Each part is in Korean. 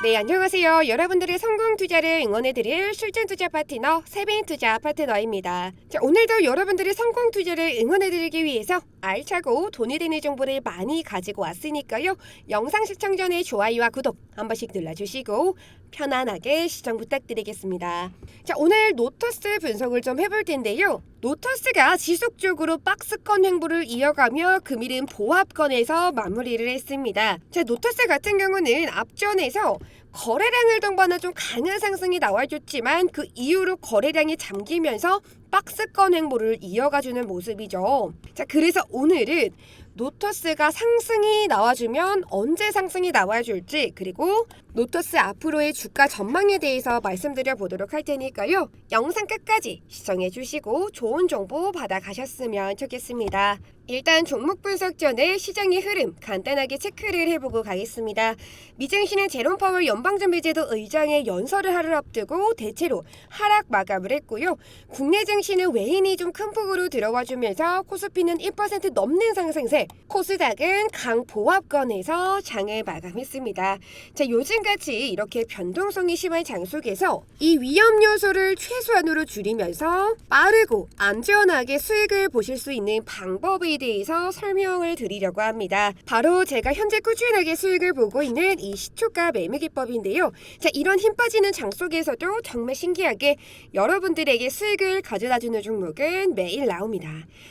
네, 안녕하세요. 여러분들의 성공 투자를 응원해드릴 실전 투자 파트너 세빈 투자 파트너입니다. 자, 오늘도 여러분들의 성공 투자를 응원해드리기 위해서 알차고 돈이 되는 정보를 많이 가지고 왔으니까요. 영상 시청 전에 좋아요와 구독 한 번씩 눌러주시고 편안하게 시청 부탁드리겠습니다. 자, 오늘 노터스 분석을 좀 해볼 텐데요. 노터스가 지속적으로 박스권 행보를 이어가며 금일은 보합권에서 마무리를 했습니다. 자, 노터스 같은 경우는 앞전에서 거래량을 동반한 좀 강한 상승이 나와줬지만 그 이후로 거래량이 잠기면서 박스권 행보를 이어가주는 모습이죠. 자, 그래서 오늘은 노터스가 상승이 나와주면 언제 상승이 나와줄지 그리고 노터스 앞으로의 주가 전망에 대해서 말씀드려 보도록 할 테니까요. 영상 끝까지 시청해 주시고 좋은 정보 받아 가셨으면 좋겠습니다. 일단 종목 분석 전에 시장의 흐름 간단하게 체크를 해보고 가겠습니다. 미증시는 제롬 파월 연방준비제도 의장의 연설을 하루 앞두고 대체로 하락 마감을 했고요. 국내 증 시는 외인이 좀 큰 폭으로 들어와 주면서 코스피는 1% 넘는 상승세, 코스닥은 강 보합권에서 장을 마감했습니다. 자, 요즘같이 이렇게 변동성이 심한 장 속에서 이 위험 요소를 최소한으로 줄이면서 빠르고 안전하게 수익을 보실 수 있는 방법에 대해서 설명을 드리려고 합니다. 바로 제가 현재 꾸준하게 수익을 보고 있는 이 시초가 매매 기법인데요. 자, 이런 힘 빠지는 장 속에서도 정말 신기하게 여러분들에게 수익을 가져 다주는 종목은 매일 나옵니다.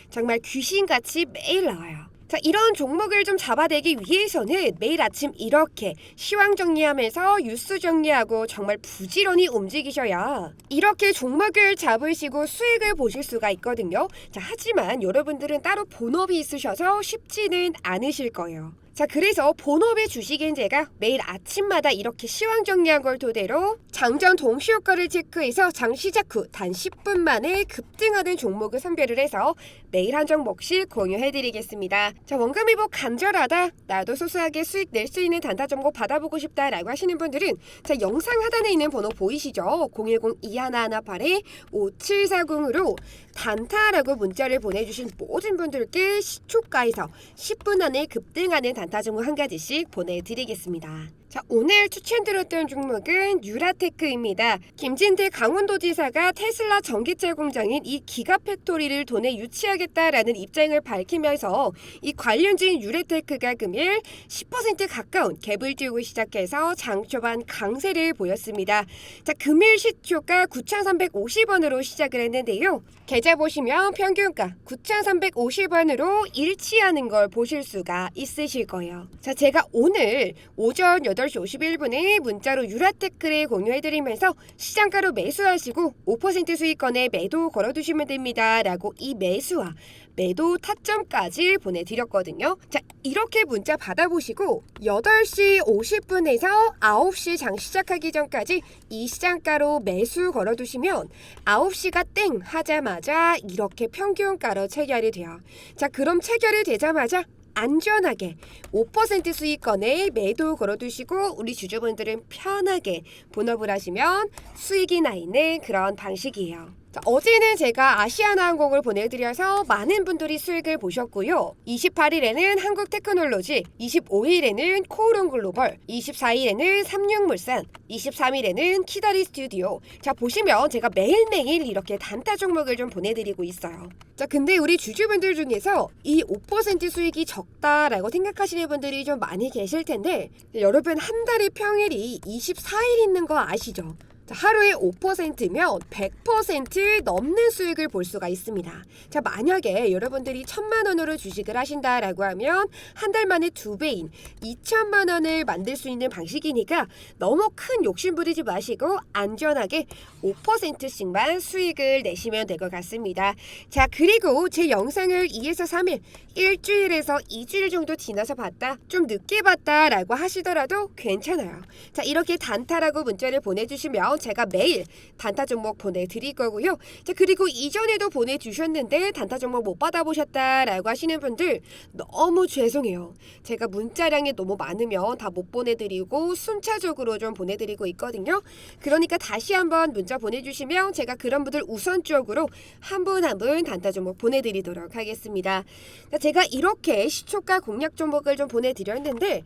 정말 귀신같이 매일 나와요. 자, 이런 종목을 좀 잡아내기 위해서는 매일 아침 이렇게 시황 정리하면서 뉴스 정리하고 정말 부지런히 움직이셔야 이렇게 종목을 잡으시고 수익을 보실 수가 있거든요. 자, 하지만 여러분들은 따로 본업이 있으셔서 쉽지는 않으실 거예요. 자, 그래서 본업의 주식인 제가 매일 아침마다 이렇게 시황 정리한 걸 토대로 장전 동시 효과를 체크해서 장 시작 후 단 10분 만에 급등하는 종목을 선별을 해서 매일 한 종목씩 공유해드리겠습니다. 자, 원금 회복 간절하다. 나도 소소하게 수익 낼 수 있는 단타 정보 받아보고 싶다라고 하시는 분들은 자, 영상 하단에 있는 번호 보이시죠? 010-2118-5740으로 단타라고 문자를 보내주신 모든 분들께 시초가에서 10분 안에 급등하는 단타 종목 한 가지씩 보내드리겠습니다. 자, 오늘 추천드렸던 종목은 유라테크입니다. 김진태 강원도지사가 테슬라 전기차 공장인 이 기가팩토리를 돈에 유치하겠다라는 입장을 밝히면서 이 관련주인 유라테크가 금일 10% 가까운 갭을 띄우고 시작해서 장 초반 강세를 보였습니다. 자, 금일 시초가 9,350원으로 시작을 했는데요. 계좌 보시면 평균가 9,350원으로 일치하는 걸 보실 수가 있으실 거예요. 자, 제가 오늘 오전 8시 51분에 문자로 유라테크를 공유해드리면서 시장가로 매수하시고 5% 수익권에 매도 걸어두시면 됩니다. 라고 이 매수와 매도 타점까지 보내드렸거든요. 자, 이렇게 문자 받아보시고 8시 50분에서 9시 장 시작하기 전까지 이 시장가로 매수 걸어두시면 9시가 땡 하자마자 이렇게 평균가로 체결이 돼요. 자, 그럼 체결이 되자마자 안전하게 5% 수익권에 매도 걸어두시고 우리 주주분들은 편하게 본업을 하시면 수익이 나 있는 그런 방식이에요. 자, 어제는 제가 아시아나항공을 보내드려서 많은 분들이 수익을 보셨고요. 28일에는 한국테크놀로지, 25일에는 코오롱 글로벌, 24일에는 삼육물산, 23일에는 키다리 스튜디오. 자, 보시면 제가 매일매일 이렇게 단타 종목을 좀 보내드리고 있어요. 자, 근데 우리 주주분들 중에서 이 5% 수익이 적다라고 생각하시는 분들이 좀 많이 계실 텐데, 여러분 한 달의 평일이 24일 있는 거 아시죠? 자, 하루에 5%면 100% 넘는 수익을 볼 수가 있습니다. 자, 만약에 여러분들이 천만 원으로 주식을 하신다라고 하면 한 달 만에 두 배인 2천만 원을 만들 수 있는 방식이니까 너무 큰 욕심 부리지 마시고 안전하게 5%씩만 수익을 내시면 될 것 같습니다. 자, 그리고 제 영상을 2에서 3일, 일주일에서 2주일 정도 지나서 봤다, 좀 늦게 봤다라고 하시더라도 괜찮아요. 자, 이렇게 단타라고 문자를 보내주시면 제가 매일 단타 종목 보내드릴 거고요. 자, 그리고 이전에도 보내주셨는데 단타 종목 못 받아보셨다라고 하시는 분들 너무 죄송해요. 제가 문자량이 너무 많으면 다 못 보내드리고 순차적으로 좀 보내드리고 있거든요. 그러니까 다시 한번 문자 보내주시면 제가 그런 분들 우선적으로 한 분 한 분 단타 종목 보내드리도록 하겠습니다. 자, 제가 이렇게 시초가 공략 종목을 좀 보내드렸는데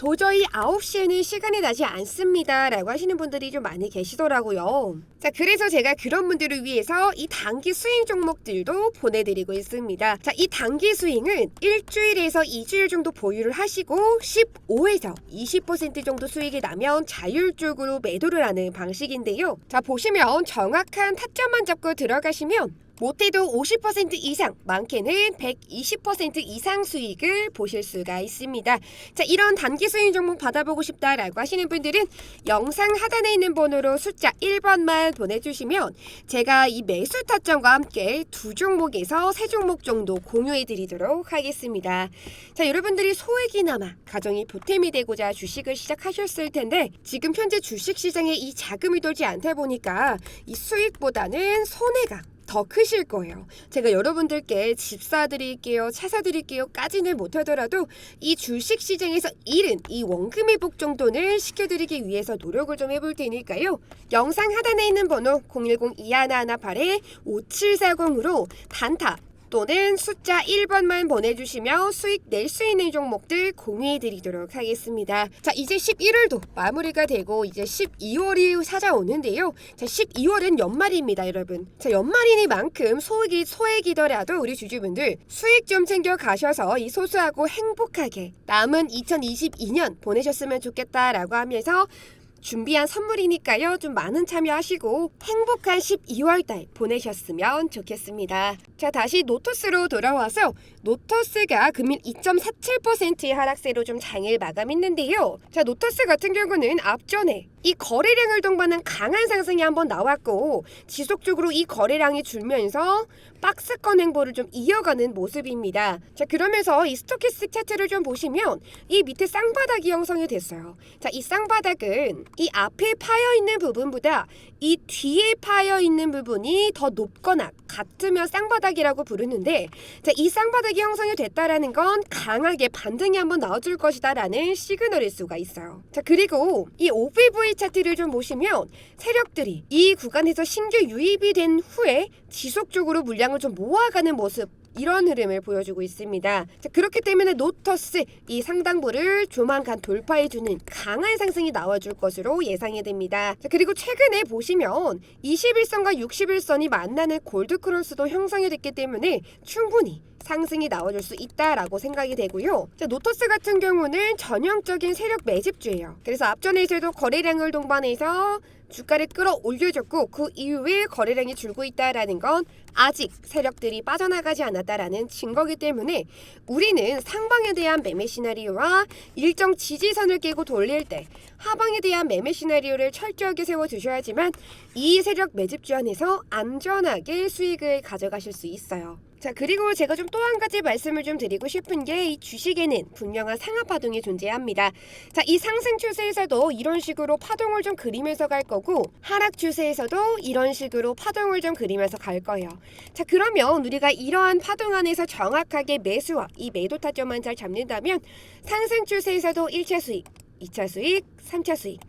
도저히 9시에는 시간이 나지 않습니다. 라고 하시는 분들이 좀 많이 계시더라고요. 자, 그래서 제가 그런 분들을 위해서 이 단기 스윙 종목들도 보내드리고 있습니다. 자, 이 단기 스윙은 일주일에서 2주일 정도 보유를 하시고 15에서 20% 정도 수익이 나면 자율적으로 매도를 하는 방식인데요. 자, 보시면 정확한 타점만 잡고 들어가시면 못해도 50% 이상, 많게는 120% 이상 수익을 보실 수가 있습니다. 자, 이런 단기 수익 종목 받아보고 싶다라고 하시는 분들은 영상 하단에 있는 번호로 숫자 1번만 보내주시면 제가 이 매수 타점과 함께 두 종목에서 세 종목 정도 공유해 드리도록 하겠습니다. 자, 여러분들이 소액이나마 가정이 보탬이 되고자 주식을 시작하셨을 텐데 지금 현재 주식 시장에 이 자금이 돌지 않다 보니까 이 수익보다는 손해가 더 크실 거예요. 제가 여러분들께 집 사드릴게요, 차 사드릴게요까지는 못하더라도 이 주식 시장에서 잃은 이 원금 회복 정도는 시켜드리기 위해서 노력을 좀 해볼 테니까요. 영상 하단에 있는 번호 010-2118-5740으로 단타 또는 숫자 1번만 보내주시면 수익 낼 수 있는 종목들 공유해드리도록 하겠습니다. 자, 이제 11월도 마무리가 되고 이제 12월이 찾아오는데요. 자, 12월은 연말입니다, 여러분. 자, 연말이니만큼 소액이 소액이더라도 우리 주주분들 수익 좀 챙겨 가셔서 이 소소하고 행복하게 남은 2022년 보내셨으면 좋겠다라고 하면서 준비한 선물이니까요. 좀 많은 참여하시고 행복한 12월 달 보내셨으면 좋겠습니다. 자, 다시 노토스로 돌아와서 노토스가 금일 2.47%의 하락세로 좀 장일 마감했는데요. 자, 노토스 같은 경우는 앞전에 이 거래량을 동반한 강한 상승이 한번 나왔고 지속적으로 이 거래량이 줄면서 박스권 행보를 좀 이어가는 모습입니다. 자 그러면서 이 스토키스틱 차트를 좀 보시면 이 밑에 쌍바닥이 형성이 됐어요. 자 이 쌍바닥은 이 앞에 파여 있는 부분보다 이 뒤에 파여 있는 부분이 더 높거나 같으면 쌍바닥이라고 부르는데 자 이 쌍바닥이 형성이 됐다라는 건 강하게 반등이 한번 나와줄 것이다라는 시그널일 수가 있어요. 자 그리고 이 OBV 차트를 좀 보시면 세력들이 이 구간에서 신규 유입이 된 후에 지속적으로 물량 을 좀 모아가는 모습 이런 흐름을 보여주고 있습니다. 자, 그렇기 때문에 노터스 이 상당부를 조만간 돌파해주는 강한 상승이 나와줄 것으로 예상이 됩니다. 자, 그리고 최근에 보시면 21선과 61선이 만나는 골드크로스도 형성이 됐기 때문에 충분히 상승이 나와줄 수 있다라고 생각이 되고요. 자, 노터스 같은 경우는 전형적인 세력 매집주예요. 그래서 앞전에서도 거래량을 동반해서 주가를 끌어올려줬고 그 이후에 거래량이 줄고 있다라는 건 아직 세력들이 빠져나가지 않았다라는 증거기 때문에 우리는 상방에 대한 매매 시나리오와 일정 지지선을 깨고 돌릴 때 하방에 대한 매매 시나리오를 철저하게 세워 두셔야지만 이 세력 매집주 안에서 안전하게 수익을 가져가실 수 있어요. 자 그리고 제가 좀 또 한 가지 말씀을 좀 드리고 싶은 게 이 주식에는 분명한 상하 파동이 존재합니다. 자 이 상승 추세에서도 이런 식으로 파동을 좀 그리면서 갈 거고 하락 추세에서도 이런 식으로 파동을 좀 그리면서 갈 거예요. 자 그러면 우리가 이러한 파동 안에서 정확하게 매수와 이 매도 타점만 잘 잡는다면 상승 추세에서도 1차 수익, 2차 수익, 3차 수익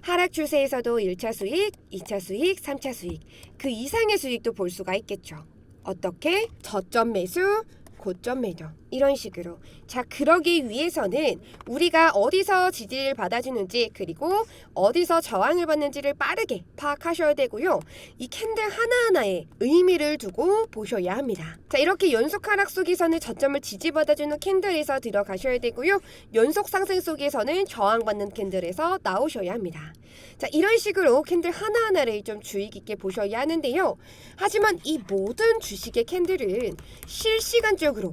하락 추세에서도 1차 수익, 2차 수익, 3차 수익 그 이상의 수익도 볼 수가 있겠죠. 어떻게? 저점 매수, 고점 매도 이런 식으로. 자 그러기 위해서는 우리가 어디서 지지를 받아주는지 그리고 어디서 저항을 받는지를 빠르게 파악하셔야 되고요. 이 캔들 하나하나에 의미를 두고 보셔야 합니다. 자 이렇게 연속 하락 속에서는 저점을 지지받아주는 캔들에서 들어가셔야 되고요. 연속 상승 속에서는 저항받는 캔들에서 나오셔야 합니다. 자 이런 식으로 캔들 하나하나를 좀 주의 깊게 보셔야 하는데요. 하지만 이 모든 주식의 캔들은 실시간적으로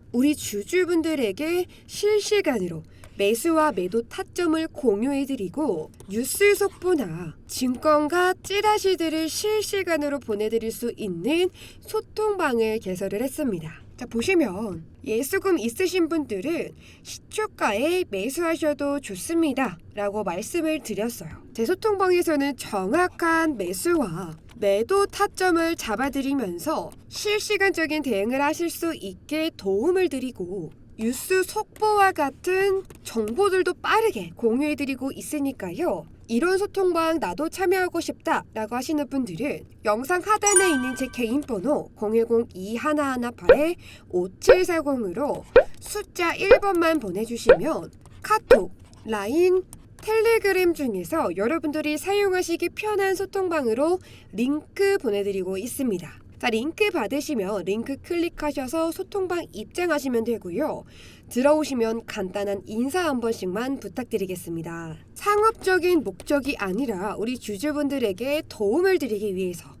우리 주주분들에게 실시간으로 매수와 매도 타점을 공유해드리고 뉴스 속보나 증권과 찌라시들을 실시간으로 보내드릴 수 있는 소통방을 개설을 했습니다. 자, 보시면 예수금 있으신 분들은 시초가에 매수하셔도 좋습니다. 라고 말씀을 드렸어요. 제 소통방에서는 정확한 매수와 매도 타점을 잡아드리면서 실시간적인 대응을 하실 수 있게 도움을 드리고 뉴스 속보와 같은 정보들도 빠르게 공유해드리고 있으니까요. 이런 소통방 나도 참여하고 싶다 라고 하시는 분들은 영상 하단에 있는 제 개인 번호 010-2118-5740으로 숫자 1번만 보내주시면 카톡, 라인, 텔레그램 중에서 여러분들이 사용하시기 편한 소통방으로 링크 보내드리고 있습니다. 자, 링크 받으시면 링크 클릭하셔서 소통방 입장하시면 되고요. 들어오시면 간단한 인사 한 번씩만 부탁드리겠습니다. 상업적인 목적이 아니라 우리 주주분들에게 도움을 드리기 위해서